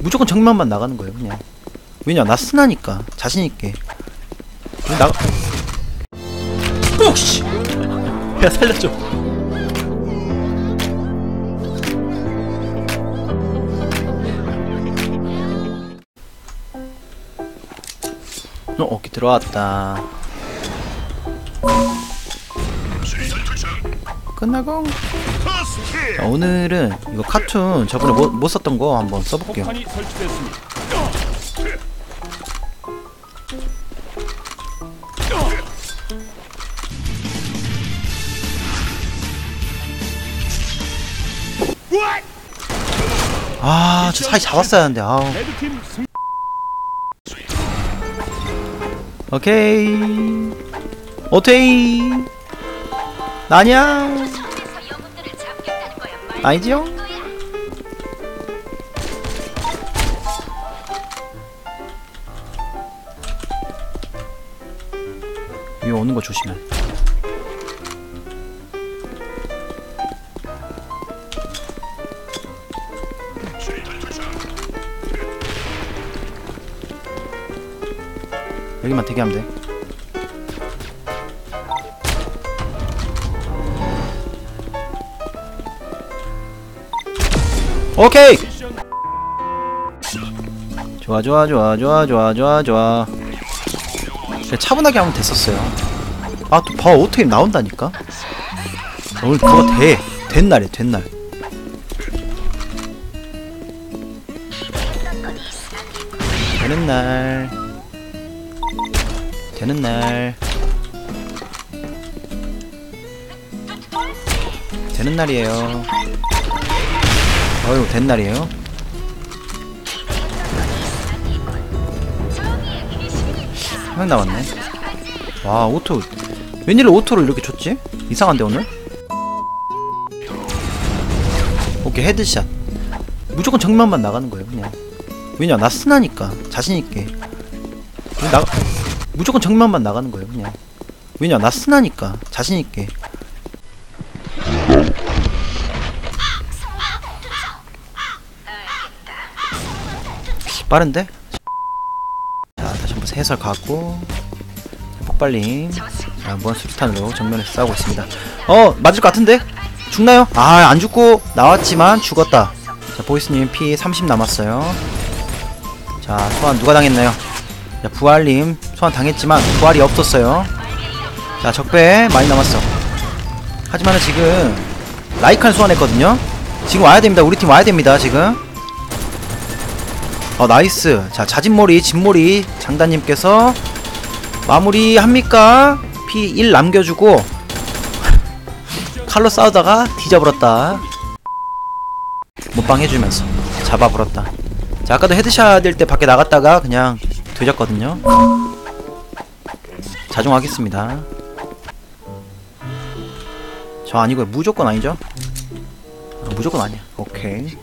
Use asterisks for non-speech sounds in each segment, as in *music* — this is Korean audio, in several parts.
무조건 정면만 나가는 거예요 그냥. 왜냐 나 스나니까 자신 있게. 나 오씨! *laughs* 야 살려줘. 어 오케이 들어왔다 끝나고 자, 오늘은 이거 카툰 저번에 못, 못 썼던 거 한번 써볼게요. 아, 저 사이 잡았어야 하는데, 아우. 오케이. 오케이. 나냐? 아니지요? 위에 오는 거 조심해. 여기만 대기하면 돼. 오케이. 좋아 좋아 좋아 좋아 좋아 좋아 좋아. 차분하게 하면 됐었어요. 아 또 봐 어떻게 나온다니까. 오늘 뭐가 돼. 된 날이야 된 날. 되는 날. 되는 날. 되는 날이에요. 어휴, 된 날이에요. 한 명 남았네. 와, 오토. 웬일로 오토를 이렇게 줬지? 이상한데, 오늘? 오케이, 헤드샷. 무조건 정면만 나가는 거예요, 그냥. 왜냐, 나 스나니까. 자신있게. 나, 무조건 정면만 나가는 거예요, 그냥. 왜냐, 나 스나니까. 자신있게. 빠른데? 자 다시 한번 해설 갖고 폭발님 자 한번 수류탄으로 정면에서 싸우고 있습니다 어 맞을 것 같은데? 죽나요? 아 안 죽고 나왔지만 죽었다 자 보이스님 피 30 남았어요 자 소환 누가 당했나요? 자 부활님 소환 당했지만 부활이 없었어요 자 적배 많이 남았어 하지만은 지금 라이칸 소환했거든요 지금 와야 됩니다 우리 팀 와야 됩니다 지금 어 나이스. 자 자진몰이 진몰이 장단님께서 마무리 합니까? 피1 남겨주고 *laughs* 칼로 싸우다가 뒤져버렸다. 못방 해주면서 잡아버렸다. 자 아까도 헤드샷 될 때 밖에 나갔다가 그냥 되졌거든요. 자중하겠습니다. 저 아니고요. 무조건 아니죠? 아, 무조건 아니야. 오케이.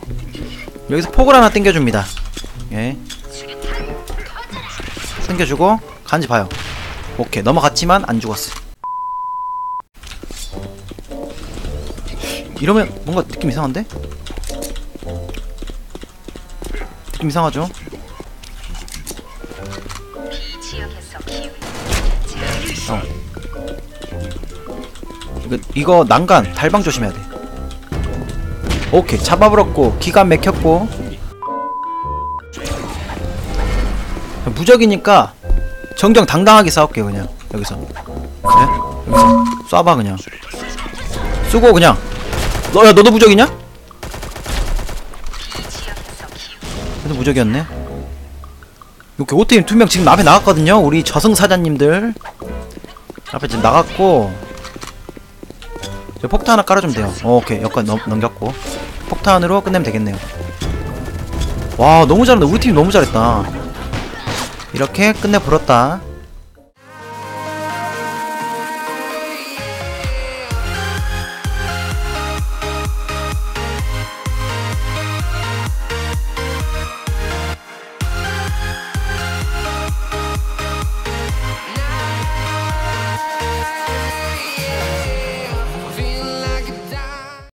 여기서 폭을 하나 땡겨줍니다 예. 당겨주고 간지 봐요. 오케이 넘어갔지만 안 죽었어. 이러면 뭔가 느낌 이상한데? 느낌 이상하죠? 어. 이거 이거 난간 달방 조심해야 돼. 오케이 잡아버렸고 기가 막혔고 무적이니까 정정 당당하게 싸울게요 그냥. 여기서. 네? 여기서. 쏴봐 그냥. 쏘고 그냥. 너야 너도 무적이냐? 그래도 무적이었네. 이렇게 오테임 두 명 지금 앞에 나갔거든요 우리 저승사자님들. 앞에 지금 나갔고. 저 폭탄 하나 깔아주면 돼요. 어, 오케이. 넘, 넘겼고. 폭탄으로 끝내면 되겠네요. 와 너무 잘한다. 우리 팀 너무 잘했다 이렇게 끝내버렸다